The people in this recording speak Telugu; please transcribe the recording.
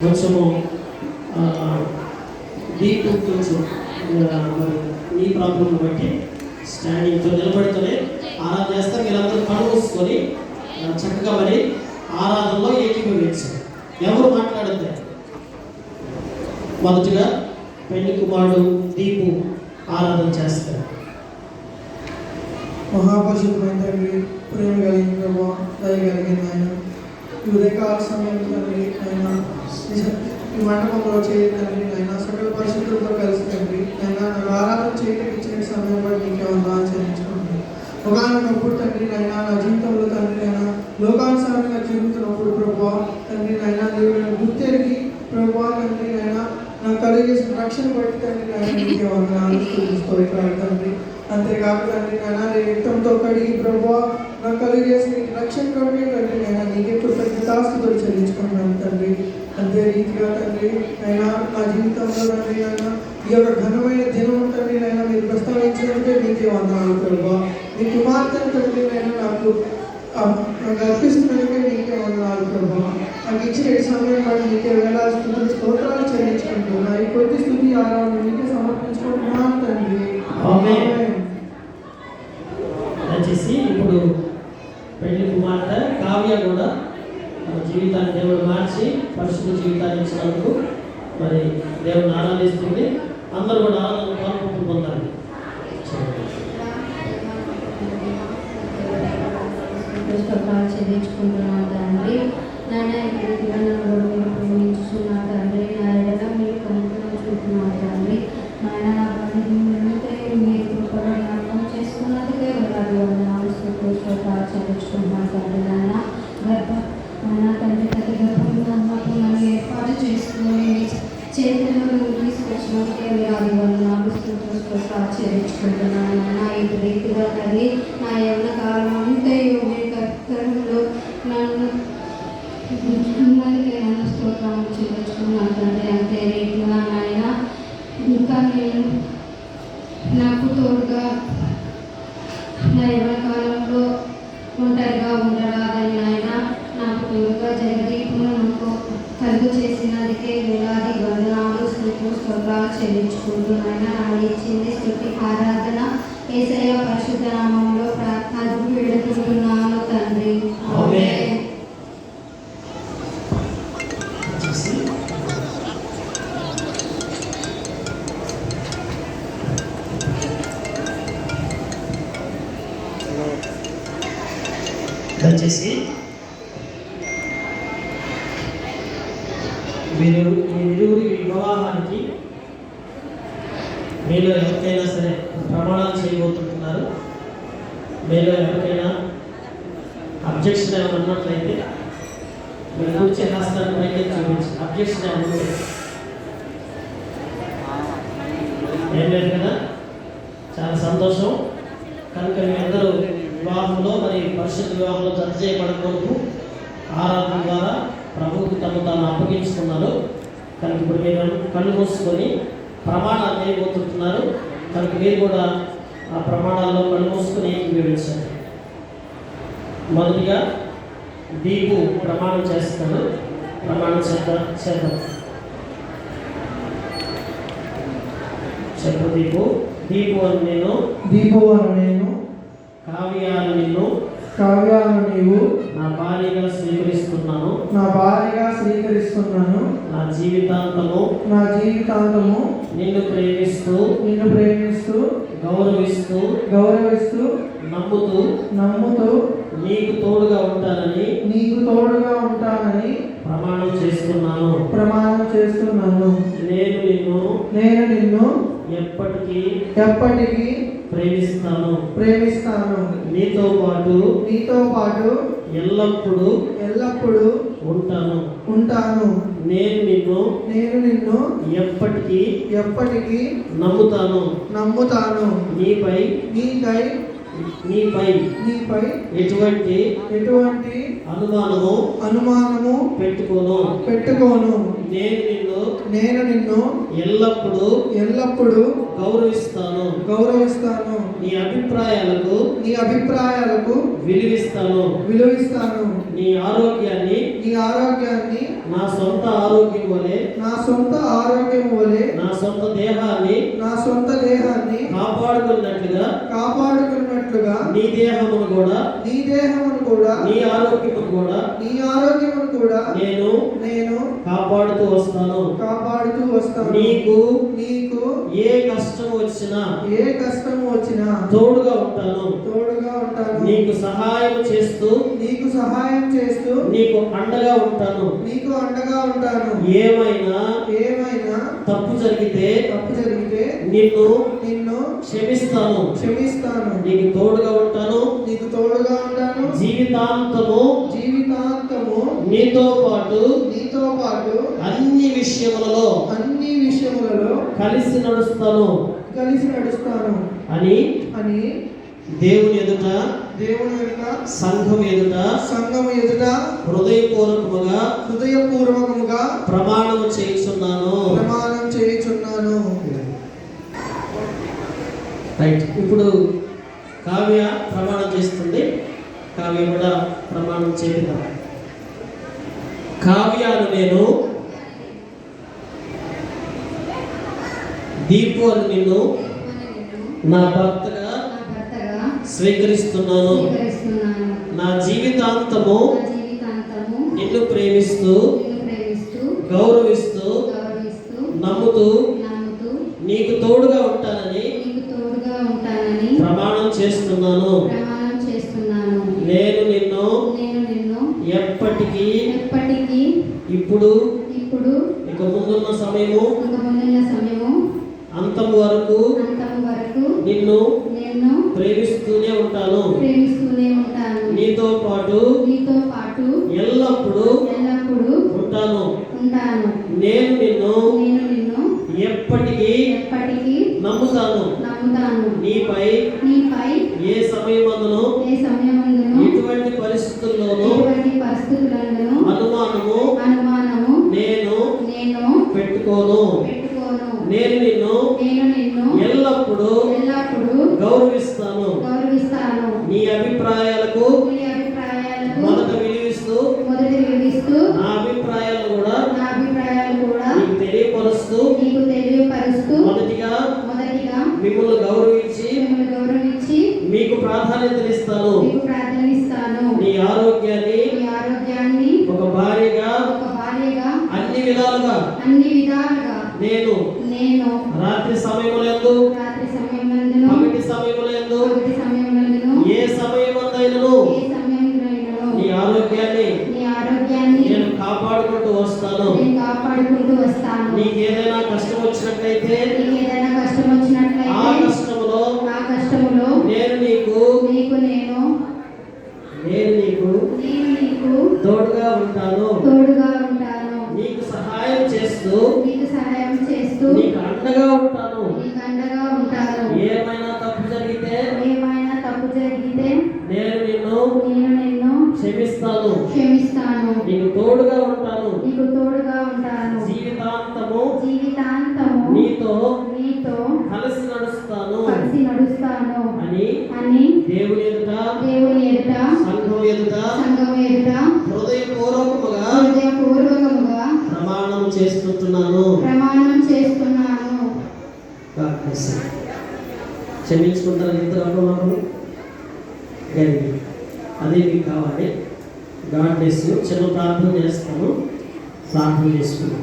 కొంచెము ఆ, డీప్ కొంచెం నీ ఈ ప్రాబ్లం బట్టి స్టాండింగ్తో నిలబడుతూనే ఆరాధన చేస్తారు. వీళ్ళందరూ కళ్ళు చక్కగా మరి ఆరాధనలో ఏకీభవించారు ఎవరు మాట్లాడద్దు? మొదటిగా పెళ్ళి కుమారుడు దీపు ఆరాధన చేస్తారు. మహాపరుషుడు ప్రేమ కలిగిన దయ కలిగిన ఆయన ఈ ఉదయకాల సమయం తండ్రి ఆయన ఈ మండపంలో చేయ అయినా సకల పరిస్థితులతో కలిసి తండ్రి అయినా నాకు ఆరాధన చేయడానికి ఇచ్చిన సమయం బట్టి నీకే వందనాలు చెల్లించుకుంటున్నాను ఒకనొకప్పుడు తండ్రి నాయన నా జీవితంలో తండ్రి అయినా లోకానుసారంగా జీవితున్నప్పుడు ప్రభావ తండ్రి నాయన నీవు గుర్తెరిగి ప్రభావ తండ్రి అయినా నాకు కలిగేసిన రక్షణ బట్టి తండ్రి నాయన నీకే వందనాలు స్తోత్రాలు తండ్రి అంతేకాక తండ్రి నాయన నీ రక్తంతో కడిగి ప్రభావ నాకు కలిగేసిన ఈ రక్షణ కొరకే తండ్రి నాయన నీకే కృతజ్ఞతాస్తుతులు చెల్లించుకున్నాను తండ్రి. అంతే రీతిగా తండ్రి అయినా నా జీవితంలో తండ్రి నాయన ఈ యొక్క ఘనమైన దినం తండ్రి నాయన మీరు ప్రస్తావించినట్టే నీకే వందనాలు ప్రభావ. నీ కుమార్తెను తండ్రి నాయన నాకు నాకు అర్పిస్తున్నట్టుగా నీకే వందనాలు ప్రభావ. నాకు ఇచ్చిన సమయం బట్టి నీకే స్థుతులు స్తోత్రాలు చెల్లించుకుంటున్నా ఈ కొద్ది స్థుతి ఆరాధన నీకే సమర్పించుకుంటున్నాను తండ్రి. ఆమేన్. ఆమేన్. దయచేసి ఇప్పుడు పెళ్ళి కుమార్తె కావ్య కూడా తన జీవితాన్ని దేవుడు మార్చి పరిశుద్ధ జీవితాన్ని ఇచ్చినందుకు మరి దేవుడిని ఆనందిస్తుంది అందరూ కూడా ఆనందం పాల్గొంటూ పొందాలి. స్తోత్రాలు చెల్లించుకుంటున్నాను తండ్రి. నాన్న ఇప్పుడు నాయన నన్ను ఏర్పాటు చేసుకుని మీ నువ్వు తీసుకొచ్చినందుకే వేలాది వందనాలు స్తోత్రాలు స్తోత్రాలు చెల్లించుకుంటున్నాను ఈ రీతిగా నా యవ్వన కాలం అంతయు మీ కర్తవ్యంలో నన్ను నన్ను స్తోత్రం చెల్లించుకున్నాను తండ్రి అంతే రీతిగా నాయన ఇంకా నేను నాకు తోడుగా నా యవ్వన కాలంలో ఒంటరిగా ఉండరాదని నాయన నాకు తోడుగా జగదీపును నాకు కలుగు చేసినందుకే వేలాది వందనాలు స్థుతులు స్తోత్రాలు చెల్లించుకుంటూ ఆయన నాకు ఇచ్చింది స్థుతి ఆరాధన ఏసయ పరిశుద్ధ నామంలో ప్రార్థన విడుకుంటున్నాను తండ్రి. దయచేసి మీరు మీరు మీలో ఎవరికైనా సరే ప్రమాణాలు చేయబోతుంటున్నారు. మీలో ఎవరికైనా అబ్జెక్షన్ ఏమైనా ఉన్నట్లయితే మీరు కూర్చే హస్తాన్ని పైకి చూపించి అబ్జెక్షన్ ఏమైనా ఏం లేదు కదా? చాలా సంతోషం. కనుక మీ అందరూ వివాహంలో మరి పరిశుద్ధ వివాహంలో జత చేయబడకూడదు ఆరాధన ద్వారా ప్రభువుకి తమ తాను అప్పగించుకున్నారు. కనుక ఇప్పుడు మీరు కళ్ళు మూసుకొని ప్రమాణాలు చేయబోతుంటున్నారు కనుక మీరు కూడా ఆ ప్రమాణాల్లో కళ్ళు మూసుకొని ఏకీభవించండి మొదటిగా దీపు ప్రమాణం చేస్తాడు. ప్రమాణం చేద్దాం? చేద్దాం. చెప్పు దీపు దీపు అని నేను. దీపో అను నేను. కావ్యాలు నిన్ను. కావ్యాలను నీవు. నా భార్యగా స్వీకరిస్తున్నాను. నా భార్యగా స్వీకరిస్తున్నాను. నా జీవితాంతము. నా జీవితాంతము. నిన్ను ప్రేమిస్తూ నిన్ను ప్రేమిస్తూ గౌరవిస్తూ గౌరవిస్తూ నమ్ముతూ నమ్ముతూ నీకు తోడుగా ఉంటానని నీకు తోడుగా ఉంటానని ప్రమాణం చేస్తున్నాను. ప్రమాణం చేస్తున్నాను. నేను నిన్ను నేను నిన్ను ఎప్పటికీ ఎప్పటికీ ప్రేమిస్తాను. ప్రేమిస్తాను. నీతో పాటు నీతో పాటు ఎల్లప్పుడూ ఎల్లప్పుడూ ఉంటాను. ఉంటాను. నేను నిన్ను నేను నిన్ను ఎప్పటికీ ఎప్పటికీ నమ్ముతాను. నమ్ముతాను. నీపై నీకై నీపై నీపై ఎటువంటి ఎటువంటి అనుమానము అనుమానము పెట్టుకోను. పెట్టుకోను. నేను నిన్ను నేను నిన్ను ఎల్లప్పుడూ ఎల్లప్పుడూ గౌరవిస్తాను. గౌరవిస్తాను. నీ అభిప్రాయాలకు నీ అభిప్రాయాలకు విలువిస్తాను. విలువిస్తాను. నీ ఆరోగ్యాన్ని నీ ఆరోగ్యాన్ని నా సొంత ఆరోగ్యం వలె నా సొంత ఆరోగ్యం వలె నా సొంత దేహాన్ని నా సొంత దేహాన్ని కాపాడుకున్నట్లుగా కాపాడుకున్నట్లుగా నీ దేహమును కూడా నీ దేహమును కూడా నీ ఆరోగ్యమును కూడా నీ ఆరోగ్యమును కూడా నేను నేను కాపాడుతూ వస్తాను. కాపాడుతూ వస్తాను. నీకు నీకు ఏ కష్టం వచ్చినా ఏ కష్టం వచ్చినా తోడుగా ఉంటాను. తోడుగా ఉంటాను. నీకు సహాయం చేస్తూ నీకు సహాయం చేస్తూ నీకు అండగా ఉంటాను. నీకు అండగా ఉంటాను. ఏమైనా ఏమైనా తప్పు జరిగితే తప్పు జరిగితే నిన్ను నిన్ను క్షమిస్తాను. క్షమిస్తాను. నీకు తోడుగా ఉంటాను. నీకు తోడుగా ఉంటాను. జీవితాంతము. జీవితాంతము. నీతో పాటు నీతో పాటు అన్ని విషయములలో అన్ని విషయములలో కలిసి నడుస్తాను. కలిసి నడుస్తాను. అని అని దేవుని ఎదుట దేవుని యొక్క సంఘం ఎదుట సంఘం ఎదుట హృదయపూర్వకముగా హృదయపూర్వకముగా ప్రమాణం చేస్తున్నాను ప్రమాణం చేయుచున్నాను. రైట్ ఇప్పుడు కావ్య ప్రమాణం చేస్తుంది. కావ్య కూడా ప్రమాణం చేద్దాం కావ్యాను నేను దీపు అని నిన్ను నా భర్తగా స్వీకరిస్తున్నాను. స్వీకరిస్తున్నాను. నా జీవితాంతము నిన్ను ప్రేమిస్తూ గౌరవిస్తూ గౌరవిస్తూ నమ్ముతూ నమ్ముతూ నీకు తోడుగా ఉంటానని నీకు తోడుగా ఉంటానని ప్రమాణం చేస్తున్నాను ప్రమాణం చేస్తున్నాను నేను నిన్ను నేను నిన్ను ఎప్పటికీ ఎప్పటికీ ఇప్పుడు ఇప్పుడు ఇక ముందున్న సమయము. ఇక ముందున్న సమయము. అంతం వరకు అంతం వరకు నిన్ను నేను ప్రేమిస్తూనే ఉంటాను. ప్రేమిస్తూనే ఉంటాను. నీతో పాటు నీతో పాటు ఎల్లప్పుడూ ఎల్లప్పుడూ ఉంటాను. ఉంటాను. నేను నిన్ను నేను నిన్ను ఎప్పటికీ ఎప్పటికీ నమ్ముతాను. నమ్ముతాను. నీపై నీపై ఏ సమయమందును ఎటువంటి పరిస్థితుల్లోనూ ఎటువంటి పరిస్థితులందును అనుమానము అనుమానము నేను నేను పెట్టుకోను పెట్టుకోను నేను నిన్ను నేను నిన్ను ఎల్లప్పుడూ ఎల్లప్పుడూ గౌరవిస్తాను గౌరవిస్తాను నీ అభిప్రాయాలకు నీ అభిప్రాయాలకు మొదట విలువిస్తూ మొదటి వివరిస్తూ నా అభిప్రాయాలు కూడా నా అభిప్రాయాలు కూడా నీకు తెలియపరుస్తూ నీకు తెలియపరుస్తూ మొదటిగా మొదటిగా మిమ్మల్ని గౌరవించి మిమ్మల్ని గౌరవించి మీకు ప్రాధాన్యతనిస్తాను. మీకు ప్రార్థనిస్తాను నీ ఆరోగ్యాన్ని మీ ఆరోగ్యాన్ని ఒక భార్యగా ఒక భార్యగా అన్ని విధాలుగా అన్ని విధాలుగా నేను నేను రాత్రి సమయములందు రాత్రి సమయమందును పగటి సమయములందు పగటి సమయమందును ఏ సమయమందైనను ఏ సమయంలోనైనను నీ ఆరోగ్యాన్ని నీ ఆరోగ్యాన్ని నేను కాపాడుకుంటూ వస్తాను. నేను కాపాడుకుంటూ వస్తాను. నీకు ఏదైనా కష్టం వచ్చినట్లయితే నీకు ఏదైనా కష్టం ఆ వచ్చినట్లయితే కష్టములో ఆ కష్టములో నేను నీకు నీకు నేను నేను నీకు తోడుగా ఉంటాను. తోడుగా ఉంటాను. నీకు సహాయం చేస్తూ నీకు సహాయం చేస్తూ నీకు అండగా ఉంటాను. నీకు అండగా ఉంటాను. ఏమైనా తప్పు జరిగితే ఏమైనా తప్పు జరిగితే నేను నిన్ను నేను నిన్ను క్షమిస్తాను. క్షమిస్తాను. నీకు తోడుగా ఉంటాను. నీకు తోడుగా ఉంటాను. జీవితాంతము జీవితాంతము నీతో నీతో కలిసి నడుస్తాను కలిసి నడుస్తాను అని అని దేవుని ఎదుట దేవుని ఎదుట సంఘం ఎదుట సంఘం ఎదుట హృదయపూర్వకముగా హృదయపూర్వకముగా ప్రమాణం చేస్తుంటున్నాను. ప్రమాణం చేస్తున్నాను. క్షమించుకుంటారు ఇద్దరు అనుభవం అదే మీకు కావాలి. గాడ్ బ్లెస్ చిన్న ప్రార్థన చేస్తాను. ప్రార్థన చేసుకున్నాం